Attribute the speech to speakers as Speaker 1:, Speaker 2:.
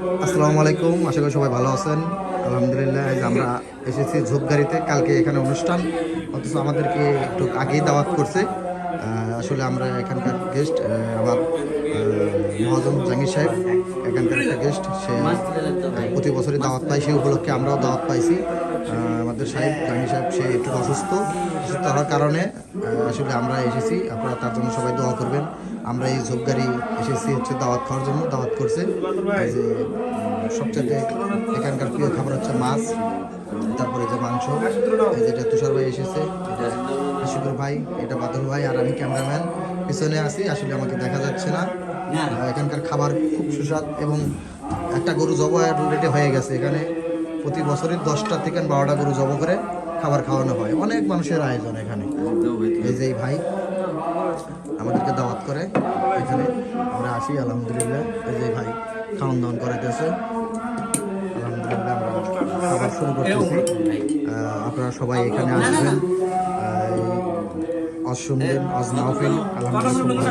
Speaker 1: আসসালামু আলাইকুম, আশা করি সবাই ভালো আছেন। আলহামদুলিল্লাহ আজ আমরা এসেছি ঝোপগাড়িতে কালকে এখানে অনুষ্ঠান। অথচ আমাদেরকে একটু আগেই দাওয়াত করছে। আসলে আমরা এখানকার গেস্ট আমার মহাজন জাহাঙ্গীর সাহেব, এখানকার একটা গেস্ট সে প্রতি বছরই দাওয়াত পাই সেই উপলক্ষে আমরাও দাওয়াত পাইছি। আমাদের সাহেব, জাহাঙ্গীর সাহেব, সে একটু অসুস্থ অসুস্থ হওয়ার কারণে আসলে আমরা এসেছি, আপনারা তার জন্য সবাই দোয়া করবেন। আমরা এই ঝোপগাড়ি এসেছি হচ্ছে দাওয়াত খাওয়ার জন্য, দাওয়াত করছে। যে সবচেয়ে এখানকার প্রিয় খাবার হচ্ছে মাছ, তারপরে যে মাংস যেটা তুষার ভাই এসেছে আশিকুর ভাই, এটা বাদল ভাই, আর আমি ক্যামেরাম্যান। পিছনে আছি, আসলে আমাকে দেখা যাচ্ছে না। এখানকার খাবার খুব সুস্বাদ এবং একটা গরু জব অলরেডি হয়ে গেছে। এখানে প্রতি বছরই দশটা থেকে বারোটা গরু জব করে খাবার খাওয়ানো হয়। অনেক মানুষের আয়োজন এখানে। এই যে ভাই আমাদেরকে দাওয়াত করে। এখানে আমরা আসি, আলহামদুলিল্লাহ। এই যে ভাই খাওয়ান দাওয়ান করাইতেছে। আলহামদুলিল্লাহ আমরা খাবার শুরু করতেছি। আপনারা সবাই এখানে আসবেন। অজ শুনবেন আজ মাহফিল আলহামদুলিল্লাহ।